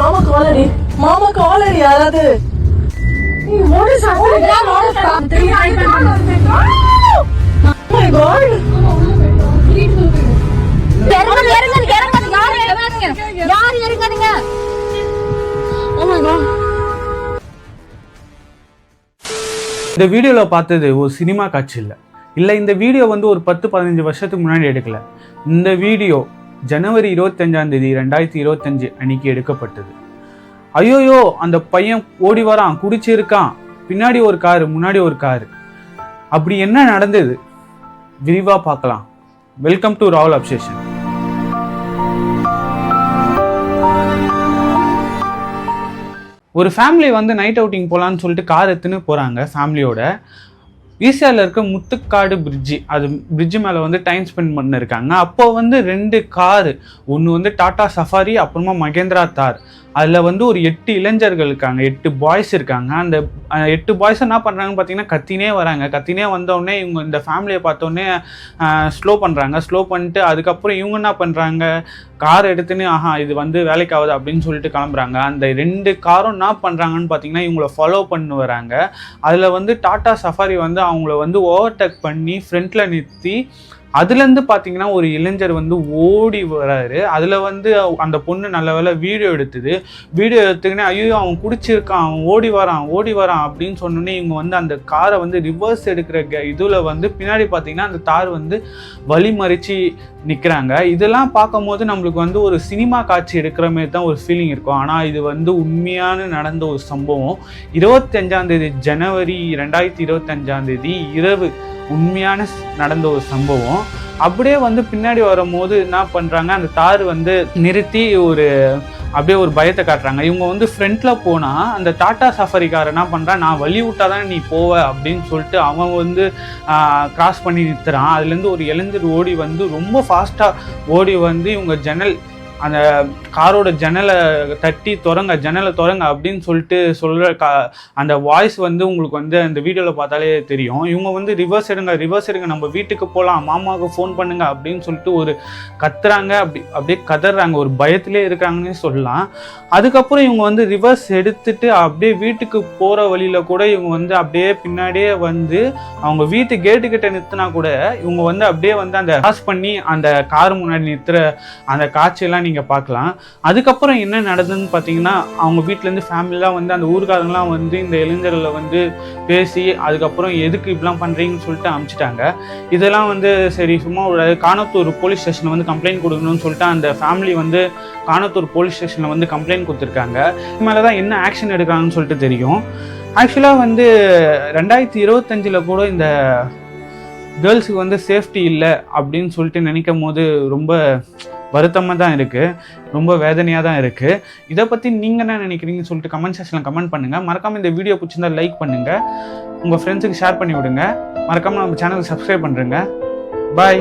மாமா காலர் யாராவது? my god இறங்குங்க, இறங்குங்க, இறங்குங்க. யாரும் இறங்காதீங்க. யாரும் இறங்காதீங்க. oh my god. இந்த வீடியோவில் பார்த்தது ஒரு சினிமா காட்சி இல்லை. இல்லை இந்த வீடியோ வந்து ஒரு பத்து பதினஞ்சு வருஷத்துக்கு முன்னாடி எடுக்கல. இந்த வீடியோ ஜனவரி இருபத்தஞ்சாம் தேதி ரெண்டாயிரத்தி இருபத்தஞ்சு அன்னைக்கு எடுக்கப்பட்டது. ஐயோயோ அந்த பையன் ஓடி வரான் குடிச்சிருக்கான் பின்னாடி ஒரு காரு முன்னாடி ஒரு காரு. அப்படி என்ன நடந்தது? விரிவாக பார்க்கலாம். வெல்கம் டு ராவல் அப்சேஷன் ஒரு ஃபேமிலி வந்து நைட் அவுட்டிங் போகலான்னு சொல்லிட்டு கார் எடுத்துன்னு போகிறாங்க ஃபேமிலியோட ஈசியாவில் இருக்க முத்துக்காடு பிரிட்ஜி அது பிரிட்ஜு மேலே வந்து டைம் ஸ்பெண்ட் பண்ணிருக்காங்க. அப்போ வந்து ரெண்டு காரு ஒன்று வந்து டாடா சஃபாரி அப்புறமா மகேந்திரா தார். அதில் வந்து ஒரு எட்டு இளைஞர்கள் இருக்காங்க. எட்டு பாய்ஸ் இருக்காங்க. அந்த எட்டு பாய்ஸ் என்ன பண்ணுறாங்கன்னு பார்த்தீங்கன்னா கத்தினே வராங்க. கத்தினே வந்தோடனே இவங்க இந்த ஃபேமிலியை பார்த்தோன்னே ஸ்லோ பண்ணுறாங்க ஸ்லோ பண்ணிட்டு அதுக்கப்புறம் இவங்க என்ன பண்ணுறாங்க கார் எடுத்துன்னு ஆஹா இது வந்து வேலைக்கு ஆகுது அப்படின்னு சொல்லிட்டு கிளம்புறாங்க. அந்த ரெண்டு காரும் என்ன பண்ணுறாங்கன்னு பார்த்தீங்கன்னா இவங்கள ஃபாலோ பண்ணி வராங்க. அதில் வந்து டாட்டா சஃபாரி வந்து அவங்கள வந்து ஓவர்டேக் பண்ணி ஃப்ரண்ட்டில் நிறுத்தி அதுலேருந்து பார்த்தீங்கன்னா ஒரு இளைஞர் வந்து ஓடி வராரு. அதில் வந்து அந்த பொண்ணு நல்ல வேலை வீடியோ எடுத்தது. வீடியோ எடுத்துக்கினே ஐயோ அவன் குடிச்சிருக்கான் அவன் ஓடி வரான் ஓடி வரான் அப்படின்னு சொன்னோன்னே இவங்க வந்து அந்த காரை வந்து ரிவர்ஸ் எடுக்கிற இதில் வந்து பின்னாடி பார்த்தீங்கன்னா அந்த தார் வந்து வழிமறிச்சு நிற்கிறாங்க இதெல்லாம் பார்க்கும்போது நம்மளுக்கு வந்து ஒரு சினிமா காட்சி எடுக்கிற மாதிரி தான் ஒரு ஃபீலிங் இருக்கும். ஆனால் இது வந்து உண்மையான நடந்த ஒரு சம்பவம். இருபத்தஞ்சாந்தேதி ஜனவரி ரெண்டாயிரத்தி இருபத்தஞ்சாந்தேதி இரவு உண்மையான நடந்த ஒரு சம்பவம். அப்படியே வந்து பின்னாடி வரும்போது என்ன பண்ணுறாங்க அந்த தார் வந்து நிறுத்தி ஒரு அப்படியே ஒரு பயத்தை காட்டுறாங்க. இவங்க வந்து ஃப்ரண்ட்டில் போனால் அந்த டாட்டா சஃபாரிக்காரர் என்ன பண்ணுறான் நான் வழி விட்டாதான் நீ போவ அப்படின்னு சொல்லிட்டு அவன் வந்து கிராஸ் பண்ணி நிறுத்துறான். அதுலேருந்து ஒரு இளைஞர் ஓடி வந்து ரொம்ப ஃபாஸ்ட்டாக ஓடி வந்து இவங்க ஜன்னல் அந்த காரோட ஜன்னலை தட்டி திறங்க ஜன்னலை திறங்க அப்படின்னு சொல்லிட்டு சொல்கிற கா அந்த வாய்ஸ் வந்து உங்களுக்கு வந்து அந்த வீடியோவில் பார்த்தாலே தெரியும். இவங்க வந்து ரிவர்ஸ் எடுங்க ரிவர்ஸ் எடுங்க நம்ம வீட்டுக்கு போகலாம் மாமாவுக்கு ஃபோன் பண்ணுங்க அப்படின்னு சொல்லிட்டு ஒரு கத்துறாங்க. அப்படி அப்படியே கதறாங்க. ஒரு பயத்திலே இருக்காங்கன்னு சொல்லலாம். அதுக்கப்புறம் இவங்க வந்து ரிவர்ஸ் எடுத்துட்டு அப்படியே வீட்டுக்கு போகிற வழியில் கூட இவங்க வந்து அப்படியே பின்னாடியே வந்து அவங்க வீட்டு கேட்டு கிட்ட நிறுத்தினா கூட இவங்க வந்து அப்படியே வந்து அந்த பாஸ் பண்ணி அந்த கார் முன்னாடி நிறுத்துற அந்த காட்சியெல்லாம் நீங்கள் பார்க்கலாம். அதுக்கப்புறம் என்ன நடந்ததுன்னு பார்த்தீங்கன்னா அவங்க வீட்டிலேருந்து ஃபேமிலிலாம் வந்து அந்த ஊர்க்காரங்களாம் வந்து இந்த இளைஞர்களை வந்து பேசி அதுக்கப்புறம் எதுக்கு இப்படிலாம் பண்ணுறீங்கன்னு சொல்லிட்டு அனுப்பிச்சிட்டாங்க இதெல்லாம் வந்து சரி சும்மா ஒரு காணத்தூர் போலீஸ் ஸ்டேஷனில் வந்து கம்ப்ளைண்ட் கொடுக்கணும்னு சொல்லிட்டு அந்த ஃபேமிலி வந்து காணத்தூர் போலீஸ் ஸ்டேஷனில் வந்து கம்ப்ளைண்ட் கொடுத்துருக்காங்க. இது மேலே தான் என்ன ஆக்ஷன் எடுக்கிறாங்கன்னு சொல்லிட்டு தெரியும். ஆக்சுவலாக வந்து ரெண்டாயிரத்தி இருபத்தஞ்சில் கூட இந்த கேர்ள்ஸுக்கு வந்து சேஃப்டி இல்லை அப்படின்னு சொல்லிட்டு நினைக்கும் போது ரொம்ப வருத்தமாக தான் இருக்குது ரொம்ப வேதனையாக தான் இருக்குது இதை பற்றி நீங்கள் என்ன நினைக்கிறீங்கன்னு சொல்லிட்டு கமெண்ட் செக்ஷனில் கமெண்ட் பண்ணுங்கள் மறக்காமல் இந்த வீடியோ பிடிச்சிருந்தா லைக் பண்ணுங்கள் உங்கள் ஃப்ரெண்ட்ஸுக்கு ஷேர் பண்ணி விடுங்க. மறக்காமல் நம்ம சேனலுக்கு சப்ஸ்கிரைப் பண்ணுறேங்க பாய்